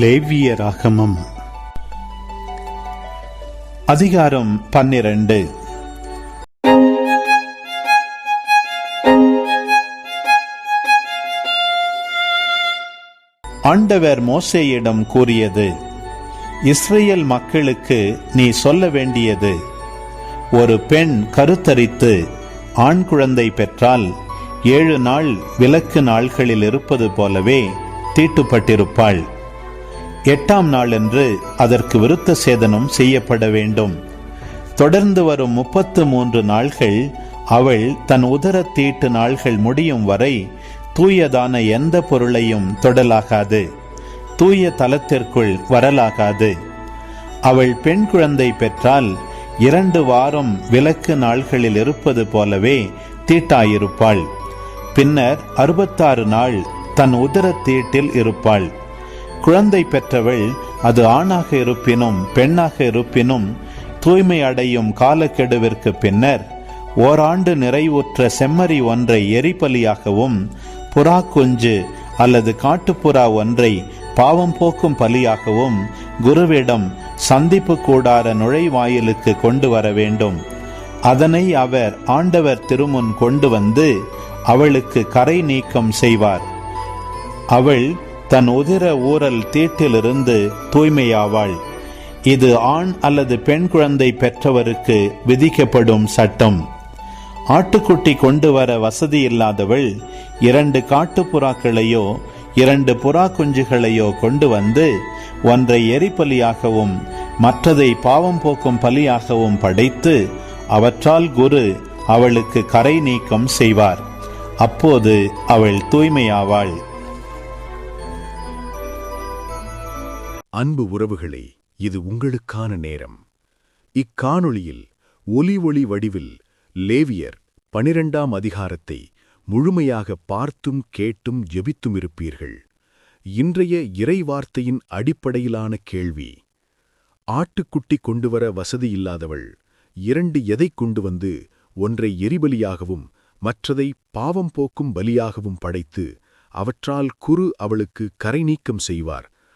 லேவிய ராகமம் அதிகாரம் பன்னிரண்டு. ஆண்டவர் மோசேயிடம் கூறியது இஸ்ரேல் மக்களுக்கு நீ சொல்ல வேண்டியது ஒரு பெண் கருத்தரித்து ஆண் குழந்தை பெற்றால் ஏழு நாள் விலக்கு நாள்களில் இருப்பது போலவே தீட்டுப்பட்டிருப்பாள். எட்டாம் நாளன்று அதற்கு விருத்த சேதனம் செய்யப்பட வேண்டும். தொடர்ந்து வரும் முப்பத்து மூன்று நாள்கள் அவள் தன் உதர தீட்டு நாள்கள் முடியும் வரை தூயதான எந்த பொருளையும் தொடலாகாது. தூய தலத்திற்குள் வரலாகாது. அவள் பெண் குழந்தை பெற்றால் இரண்டு வாரம் விலக்கு நாள்களில் இருப்பது போலவே தீட்டாயிருப்பாள். பின்னர் அறுபத்தாறு நாள் தன் உதர தீட்டில் இருப்பாள். குழந்தை பெற்றவள் அது ஆணாக இருப்பினும் பெண்ணாக இருப்பினும் தூய்மை அடையும் காலக்கெடுவிற்கு பின்னர் ஓராண்டு நிறைவுற்ற செம்மறி ஒன்றை எரிபலியாகவும் புறா குஞ்சு அல்லது காட்டுப்புறா ஒன்றை பாவம் போக்கும் பலியாகவும் குருவிடம் சந்திப்பு கூடார நுழைவாயிலுக்கு கொண்டு வர வேண்டும். அதனை அவர் ஆண்டவர் திருமுன் கொண்டு வந்து அவளுக்கு கரை நீக்கம் செய்வார். அவள் தன் உதிர ஊரல் தீட்டிலிருந்து தூய்மையாவாள். இது ஆண் அல்லது பெண் குழந்தை பெற்றவருக்கு விதிக்கப்படும் சட்டம். ஆட்டுக்குட்டி கொண்டு வர வசதி இல்லாதவள் இரண்டு காட்டுப்புறாக்களையோ இரண்டு புறா குஞ்சுகளையோ கொண்டு வந்து ஒன்றை எரிபலியாகவும் மற்றதை பாவம் போக்கும் பலியாகவும் படைத்து அவற்றால் குரு அவளுக்கு கரை நீக்கம் செய்வார். அப்போது அவள் தூய்மையாவாள். அன்பு உறவுகளே இது உங்களுக்கான நேரம். இக்காணொளியில் ஒலி ஒளி வடிவில் லேவியர் பனிரெண்டாம் அதிகாரத்தை முழுமையாக பார்த்தும் கேட்டும் ஜெபித்தும் இருப்பீர்கள். இன்றைய இறைவார்த்தையின் அடிப்படையிலான கேள்வி ஆட்டுக்குட்டி கொண்டுவர வசதியில்லாதவள் இரண்டு எதை கொண்டு வந்து ஒன்றை எரிபலியாகவும் மற்றதை பாவம் போக்கும் பலியாகவும் படைத்து அவற்றால் குரு அவளுக்கு கரை நீக்கம் செய்வார்.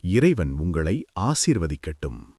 இறைவன் உங்களை ஆசீர்வதிக்கட்டும்.